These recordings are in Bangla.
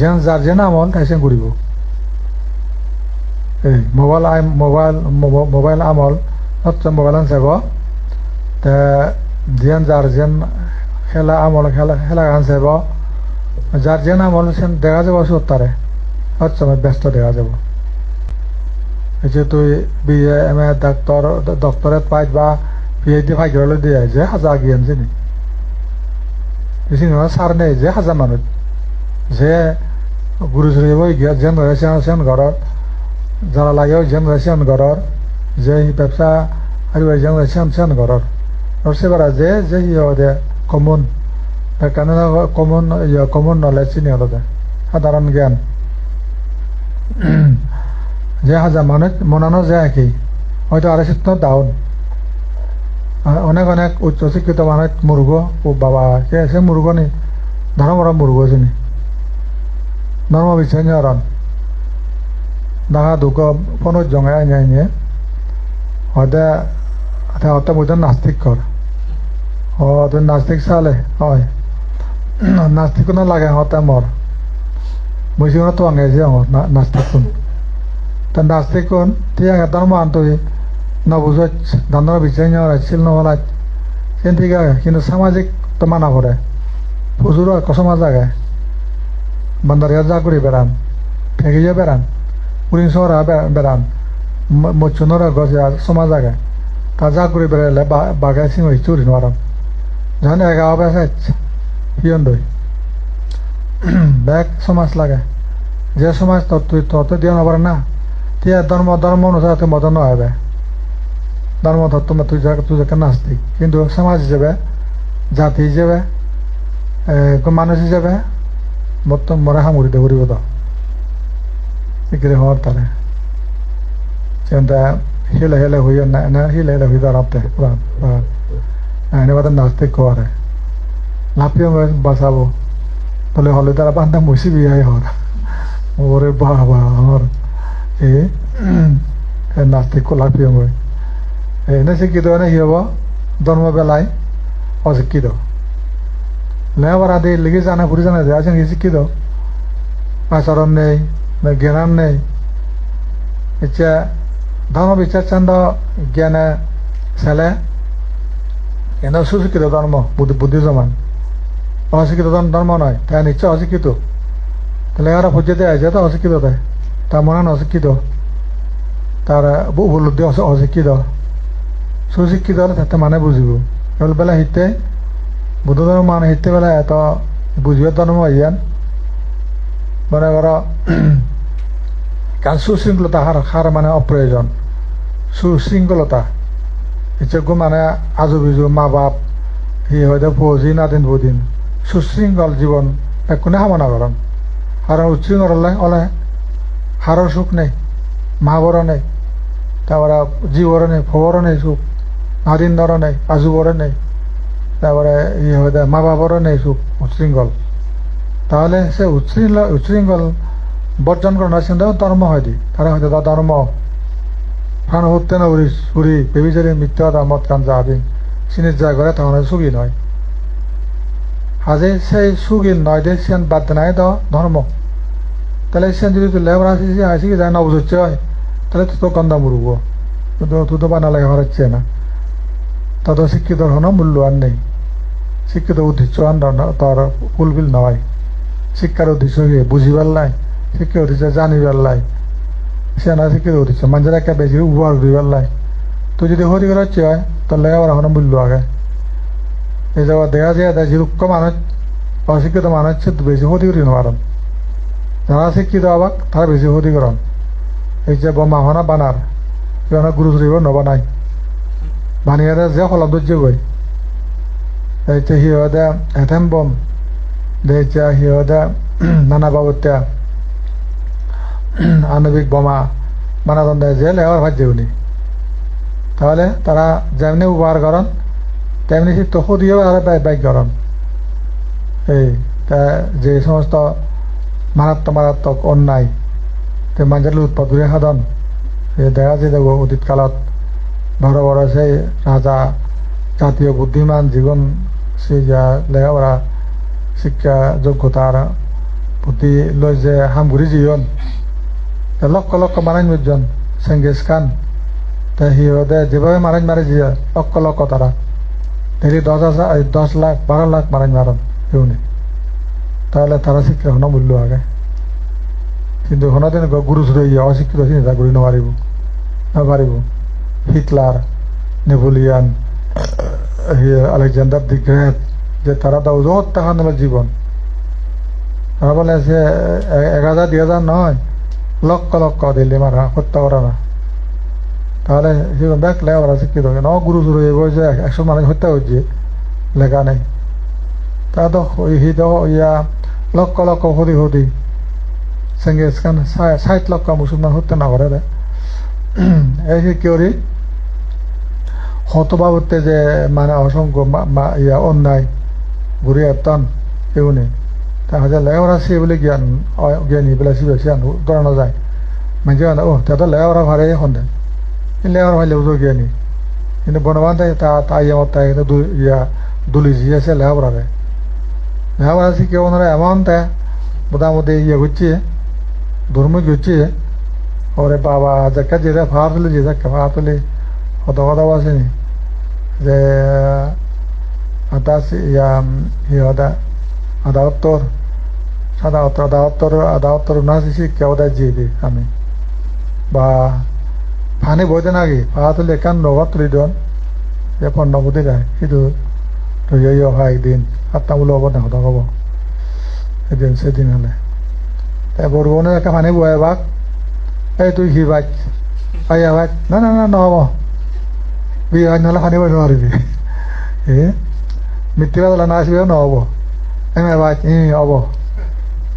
যেন যার যেন আমল তাই সে ঘুরিব এই মোবাইল আই মোবাইল মোবাইল আমল হচ্ছে মোবাইল আনসাব তে, যেন যার যেন খেলা আমল, খেলা খেলা আনসাব যার যেন আমল সেন দেখা যাব সত্তারে হচ্ছে ব্যস্ত দেখা যাব। যে তুই বি এম এ ডাক্তার ডক্টরেট পাইত বা পিএইচডি ফাইগিরলৈ দিয়ে যে জ্ঞান চিনি বেছি নহয়, ছাৰ নেই যে হাজাৰ মানুহ। যে চুৰিব গিয়া জেনেৰেশ্যন আছে ঘৰৰ যারা লাগে ওই জেনারেশন ঘরর যে ব্যবসা আর ওই জেনারেশন সেন ঘরর আর সেবার যে যে ইয়ে কমন কেন কমন ইয়ে কমন নলেজ চিনি হলো সাধারণ জ্ঞান। যে হাজার মানুষ মনানো যায় কি হয়তো আড়াই চিত্ত ডাউন। অনেক অনেক উচ্চ শিক্ষিত মানুষ মুরগ ও বাবা, সে সে মুরগ নি? ধর্মর মুরগ চিনি nangma bi chenya ran naga duka pono jongaya nyai nye oda ata otta muda nastik kor o tu nastik sale oi nastik kuna lage hota mor musi kuna tuang eje ngor nastik kun ta nastik kun tia nga tan man tu na buzo dandana bi chenya ra chil no wala কিন্তু সামাজিক তো মানা করে প্রচুর কসমাজ আগায় বান্দারিয়া যা করি বেড়ান ফেঁকিয়ে বেড়ান উড়িন শহর বেড়ান মচ্ছুনরা গছে সমাজ আগে। তা যা করে বেড়ালে বাঘা সিং হয়েছে চুরি নরম যখন এগারো বেসা হিয়ন দই। ব্যাগ সমাজ লাগে। যে সমাজ তুই তত দিয়ে নবার না, তিয়া ধর্ম ধর্ম অনুসারে তুই মদন হবে ধর্ম তত্ত্ব তুই তুই যাকে নাস্তিক। কিন্তু সমাজ হিসেবে, জাতি হিসেবে মানুষ হিসেবে সামৰি দে কৰিব তো গৃহৰ তাৰে চিন্তা হিলে হিলে হৈ না এনে হিলে হিলে হৈ দাঁড়াতে এনেকুৱা নাস্তিক কৰে লাপিও বাঁচাব তাহলে হলে তারা বান্ধা মুসি বিয়াই হর ওরে বাবা হর এ লাপিও গৈ এনে শিক্ষিত এনে কি হব ধর্ম বেলায় অশিক্ষিত লেবার আদি লিখে জানা ঘুরে জানা যায় আছেন শিক্ষিত আচরণ নেই জ্ঞান নেই ইচ্ছা ধর্ম বিচার চন্দ জ্ঞানে ছেলে কেন সুশিক্ষিত ধর্ম বুদ্ধি বুদ্ধি জমান অশিক্ষিত ধর্ম নয় তাই নিশ্চয় অশিক্ষিত তাহলে এরা পর্যায়ে আছে তো অশিক্ষিত তাই তার মনে অশিক্ষিত তার উপলব্ধি অশিক্ষিত সুশিক্ষিত হলে তাতে মানে বুঝিব এবার বেলা হিতে বুদ্ধ ধর্ম মানে হিতে বেলা এত বুঝিবার ধর্ম ইয়ান। মনে করো কারণ সুশৃঙ্খলতা হার হার মানে অপ্রয়োজন। সুশৃঙ্খলতা। ইচ্ছাকু মানে আজু বিজু, মা বাপ, হি হয়তো ফৌজি না দিন বুদিন সুশৃঙ্খল জীবন একোনে কামনা করেন? কারণ উচ্ছৃঙ্খল হলে হারর সুখ নেই মাহবর নেই তারপরে জীবর নেই ফবর নেই সুখ নাদিন্দর নেই আজুবর নেই। তারপরে ইয়ে হয়তো মা বাবারও নেই সুখ, উচ্ছৃঙ্খল। তাহলে সে উচ্ছৃঙ্খল উচ্ছৃঙ্খল বর্জন করে না সেটা ধর্ম হয় দি। তারা হয়তো ধর্ম প্রাণ হত্যা না উড়ি উড়ি বেবিচারি মিথ্যা মত কাঞ্জা আদি সিনির যা করে তখন সুগি নয়। হাজে, সেই সুগিল নয় দে, সেন বাদ নাই দ, ধর্ম। তাহলে সেন যদি তুই লেবার আসি আসি কি যায় না বুঝছে হয়। তাহলে তো তো কন্দা মুরুব। তুই তো বানা লাগে হরাচ্ছে না। তত শিক্ষিত হন মূল্য আর নেই। শিক্ষিত উদ্দেশ্য আন তোর ফুলফিল নয়। শিক্ষার উদ্দেশ্য কি বুঝিবার লাই? শিক্ষা উদ্দেশ্য জানিবার লাই। সেনা শিক্ষিত উদ্দেশ্য, মানুষের একটা বেশি উপহার দিবার লাই। তুই যদি হরি করে হচ্ছে হয়, তাহলে আবার এখন মূল্য আগে। এই জায়গা দেখা যায় যে রুক্ষ মানুষ, অশিক্ষিত মানুষ বেশি ক্ষতি করি নরম যারা শিক্ষিত আবাক তারা বেশি ক্ষতি করন। এই যে বোমা হনা বানার গুরু চুরিব নবনাই? বানিয়ে যে ফলাম ধৈর্য গৈ এই যে সিহঁতে এথেম বম দেহচা সিহঁতে নানা বাবত্যা আণবিক বোমা দেয় যে লেবার ভাজ্য উনি তাহলে তারা যেমনি উপহার করেন তেমনি সে তহু দিয়েও আর বাইক করেন এই যে সমস্ত মারাত্মক মারাত্মক অন্যায় তে মানুষের উৎপাদনে সাধন এই দেখা যায় দেখো অতীত কালত বড় বড় সেই রাজা জাতীয় বুদ্ধিমান জীবন সে যা লেখাপড়া শিক্ষা যোগ্যতার প্রতি লয় যে হামগুড়ি জিয়ন তা লক্ষ লক্ষ মারাইন বুঝজন চেঙ্গিস খান তা সিহঁতে যেভাবে মারাইন মারে জিয়া লক্ষ লক্ষ তারা ডেলি দশ হাজার দশ লাখ বারো লাখ মারাইন মারন কেউনি তাহলে তারা শিক্ষা হন মূল্য আগে কিন্তু হনদিন গুরু ইয়ে অশিক্ষিত চিন্তা করি নোৱাৰিব নোৱাৰিব Hitler Napoleon Alexander the great, যে তারা টাকা নিল জীবন। তারা বলে যে এক হাজার, দুই হাজার নয়, লক্ষ লক্ষ দিল্লি মারা, হত্যা করা না। তাহলে জীবন ব্যাগ লেখাপড়া শিক্ষিত ন গুরু সুরু এই যে একশো মানুষ হত্যা হচ্ছে লেখা নেই। তা তো সি তো ইয়া লক্ষ লক্ষ সদি সদি চেঙ্গিজ খান ষাট লক্ষ মুসলমান হত্যা নকৰে এই শিক্ষরি হতবাবতে যে মানে অসংখ্য ইয়া অন্যায়, ঘুরি এতন এগুনি তাহলে লেখাপড়া সে বলে জ্ঞান জ্ঞানী বলে সে বেশি আন ধরানো যায় মানে ও তাতে লেখাপড়া ভারে এখন দেয় লেখাপড়া ভাইলে বুঝো জ্ঞানী। কিন্তু বনবান তাই তা তাই আমার তাই ইয়া দুলি জি আছে লেখাপড়া রে লেখাপড়া শিখে ওনারা এমন তাই মোটামুটি ইয়ে করছে ধর্ম করছে ওরে বাবা, যাকে যেটা ফার তুলে যে যাকে ফার তুলে কত কথা আসেনি আদা ইয়া ইয়া আদা উত্তর সাদা উত্তর আদা উত্তর আদা উত্তর না শিক্ষা ওদের জিবি আমি। বা, ফানি বইতে নাকি পা তুলে কান নগদ দন যে পণ্য বুদ্ধি যায় সেইটো ধৰি অহা একদিন সাতটা বোলো হ'ব না হ'ব, এদিন, সেদিন হলে। তাই বৰষুণে একে পানী বহে বাক, এই তুই সি বাইক পাইয়া বাইক না না না, নহ'ব। নহ'লে পানী বহিব নোৱাৰিবি এ মৃত্যু পেলাই নাচিলেও নহ'ব এমে বাইক ই হ'ব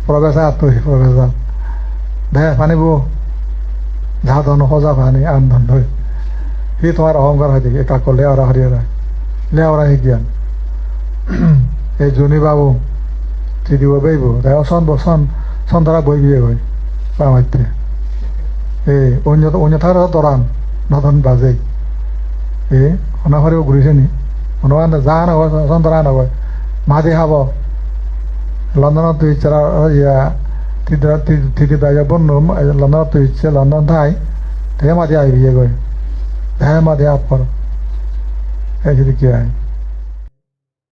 প্ৰফেচাৰ তুই প্ৰফেচাৰ দে পানী বো যা ধন সজা পানী আন ধন ধৰি সি তোমাৰ অহংকাৰ হৈ থাকে কাকো লেৱৰা হাৰিয়াৰা লেৱৰা শিকিয়ান এই জুনি বাবু চিঠি বইব তাই চন চন চন তারা বই বিয়ে গই পামাইতে এই অন্য অন্য থাকার দরান ফারিব ঘুরিছে নি অনুমান যা নগয় চন তারা নগয় মাঝে খাব লণ্ডনত তুই ইয়া তিতি দাইয়া বন্ধ লণ্ডনত তুই ইচ্ছে লণ্ডন ঠাই তে মাঝে আই বিয়ে গই হে মাঝে আপ কর এই কি হয়